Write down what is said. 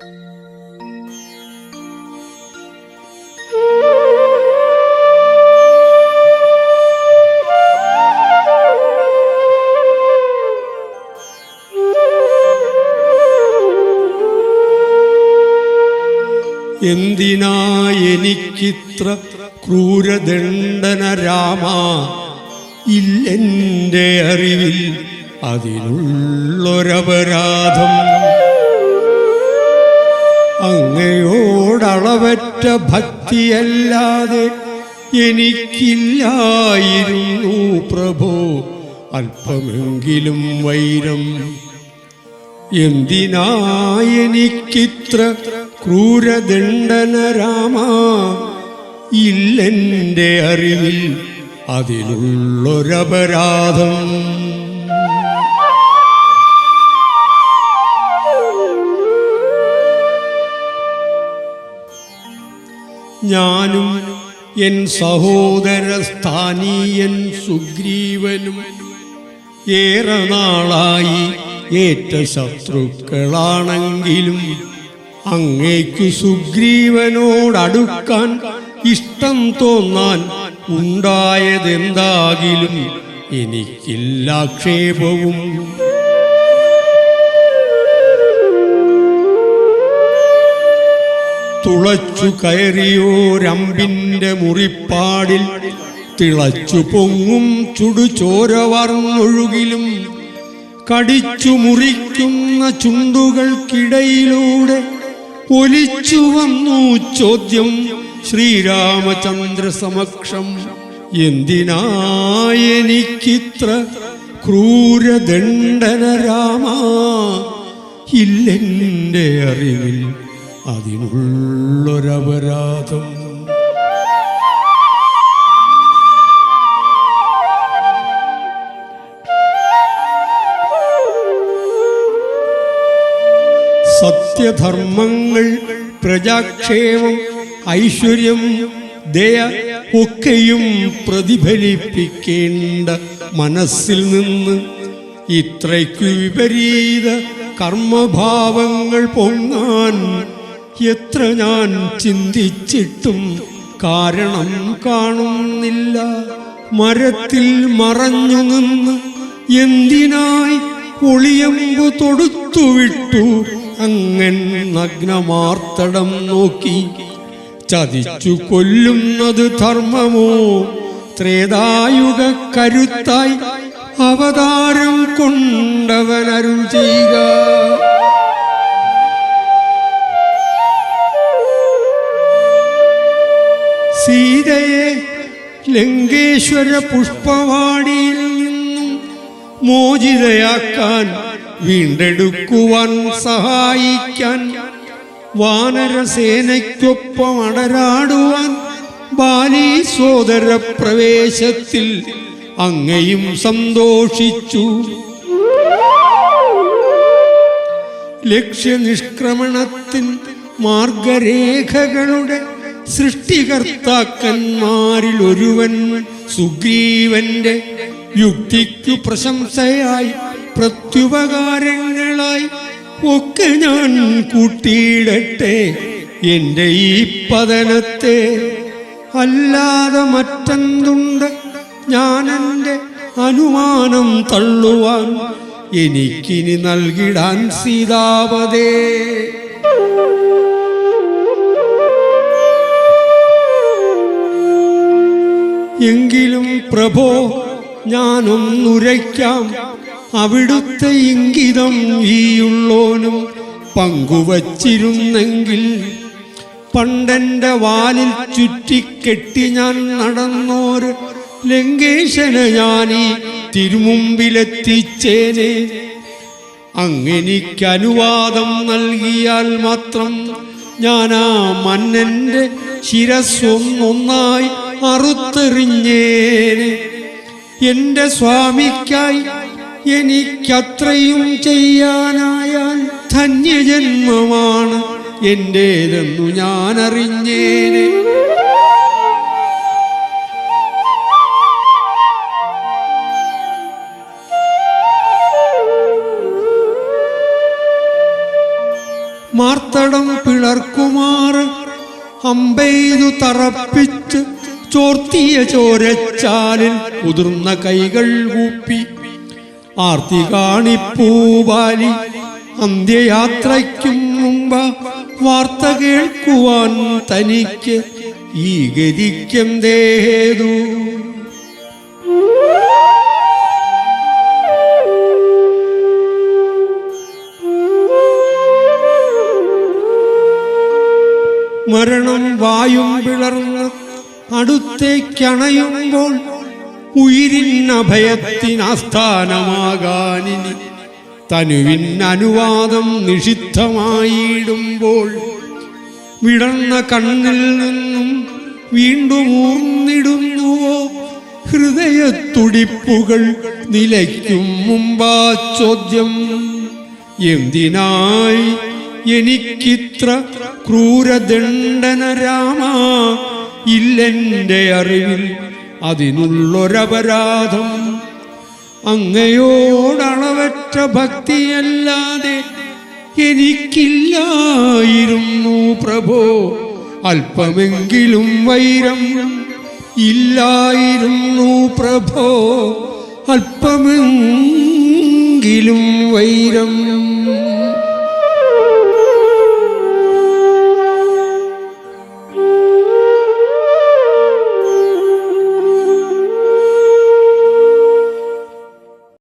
എന്തിനാ എനിക്കിത്ര ക്രൂരദണ്ഡന രാമ ഇല്ലെന്റെ അറിവിൽ അതിനുള്ളൊരപരാധം. അങ്ങയോടളവറ്റ ഭക്തിയല്ലാതെ എനിക്കില്ലായിരുന്നു പ്രഭോ. അല്പമെങ്കിലും വൈരം. എന്തിനാ എനിക്കിത്ര ക്രൂരദണ്ഡന രാമ ഇല്ലെന്റെ അറിവിൽ അതിനുള്ളൊരപരാധം ഞാനും എൻ സഹോദര സ്ഥാനീയൻ സുഗ്രീവനും ഏറെ നാളായി ഏറ്റ ശത്രുക്കളാണെങ്കിലും അങ്ങേക്കു സുഗ്രീവനോടടുക്കാൻ ഇഷ്ടം തോന്നാൻ ഉണ്ടായതെന്താകിലും എനിക്കില്ലാക്ഷേപവും തുളച്ചു കയറിയോരമ്പിന്റെ മുറിപ്പാടിൽ തിളച്ചു പൊങ്ങും ചുടുചോര വാർന്നൊഴുകിലും കടിച്ചു മുറിക്കുന്ന ചുണ്ടുകൾക്കിടയിലൂടെ ഒലിച്ചു വന്നു ചോദ്യം ശ്രീരാമചന്ദ്ര സമക്ഷം. എന്തിനായെനിക്കിത്ര ക്രൂരദണ്ഡന രാമ ഇല്ലെന്റെ അറിവിൽ അതിനുള്ളൊരപരാധം. സത്യധർമ്മങ്ങൾ പ്രജാക്ഷേമം ഐശ്വര്യം ദയ ഒക്കെയും പ്രതിഫലിപ്പിക്കേണ്ട മനസ്സിൽ നിന്ന് ഇത്രയ്ക്കു വിപരീത കർമ്മഭാവങ്ങൾ പൊങ്ങാൻ എത്ര ഞാൻ ചിന്തിച്ചിട്ടും കാരണം കാണുന്നില്ല. മരത്തിൽ മറഞ്ഞു നിന്ന് എന്തിനായി ഒളിയമ്പു തൊടുത്തുവിട്ടു അങ്ങൻ നഗ്നമാർത്തടം നോക്കി. ചതിച്ചു കൊല്ലുന്നത് ധർമ്മമോ? ത്രേതായുഗ കരുത്തായി അവതാരം കൊണ്ടവനരുൾ ചെയ്യുക ലങ്കേശ്വര പുഷ്പവാടിയിൽ നിന്നും മോചിതയാക്കാൻ വീണ്ടെടുക്കുവാൻ സഹായിക്കാൻ വാനരസേനയ്ക്കൊപ്പം അടരാടുവാൻ ബാലി സോദര പ്രവേശത്തിൽ അങ്ങയും സന്തോഷിച്ചു. ലക്ഷ്യനിഷ്ക്രമണത്തിൻ മാർഗരേഖകളുടെ സൃഷ്ടികർത്താക്കന്മാരിൽ ഒരുവൻ സുഗ്രീവന്റെ യുക്തിക്കു പ്രശംസയായി പ്രത്യുപകാരങ്ങളായി ഒക്കെ ഞാൻ കൂട്ടിയിടട്ടെ എന്റെ ഈ പതനത്തെ. അല്ലാതെ മറ്റെന്തുണ്ട്? എന്റെ അനുമാനം തള്ളുവാൻ എനിക്കിനി നൽകിടാൻ സീതാപതേ. എങ്കിലും പ്രഭോ ഞാനൊന്നുരയ്ക്കാം. അവിടുത്തെ ഇംഗിതം ഈയുള്ളോനും പങ്കുവച്ചിരുന്നെങ്കിൽ പണ്ടെന്റെ വാലിൽ ചുറ്റിക്കെട്ടി ഞാൻ നടന്നോര് ലങ്കേശന് ഞാനീ തിരുമുമ്പിലെത്തിച്ചേനെ. അങ്ങനിക്കനുവാദം നൽകിയാൽ മാത്രം ആ മന്നന്റെ ശിരസ്വൊന്നൊന്നായി അറുത്തെറിഞ്ഞേനെ എന്റെ സ്വാമിക്കായി എനിക്കത്രയും ചെയ്യാനായാൽ ധന്യജന്മമാണ് എന്റേതെന്നു ഞാൻ അറിഞ്ഞേനെ മാർത്തടം പിളർക്കുമാറ് അമ്പെയ്തു തറപ്പിച്ച് ചോർത്തിയ ചോരച്ചാലിൽ കുതിർന്ന കൈകൾ കൂപ്പി ആർത്തി കാണിപ്പൂവാലി അന്ത്യയാത്രയ്ക്കും മുമ്പ് വാർത്ത കേൾക്കുവാൻ തനിക്ക് ഈ ഗതിക്കെന്തേതു? മരണം വായും പിളർന്ന് അടുത്തേക്കണയുമ്പോൾ ഉയിരിനഭയത്തിനാസ്ഥാനമാകാനിനി തനുവിൻ അനുവാദം നിഷിദ്ധമായിടുമ്പോൾ വിടർന്ന കണ്ണിൽ നിന്നും വീണ്ടും ഊർന്നിടുന്നുവോ ഹൃദയത്തുടിപ്പുകൾ നിലയ്ക്കും മുമ്പാ ചോദ്യം. എന്തിനായി എനിക്കിത്ര ക്രൂരദണ്ഡന രാമ ഇല്ലെന്റെ അറിവിൽ അതിനുള്ളൊരപരാധം. അങ്ങയോടളവറ്റ ഭക്തിയല്ലാതെ എനിക്കില്ലായിരുന്നു പ്രഭോ. അല്പമെങ്കിലും വൈരം ഇല്ലായിരുന്നു പ്രഭോ. അല്പമെങ്കിലും വൈരം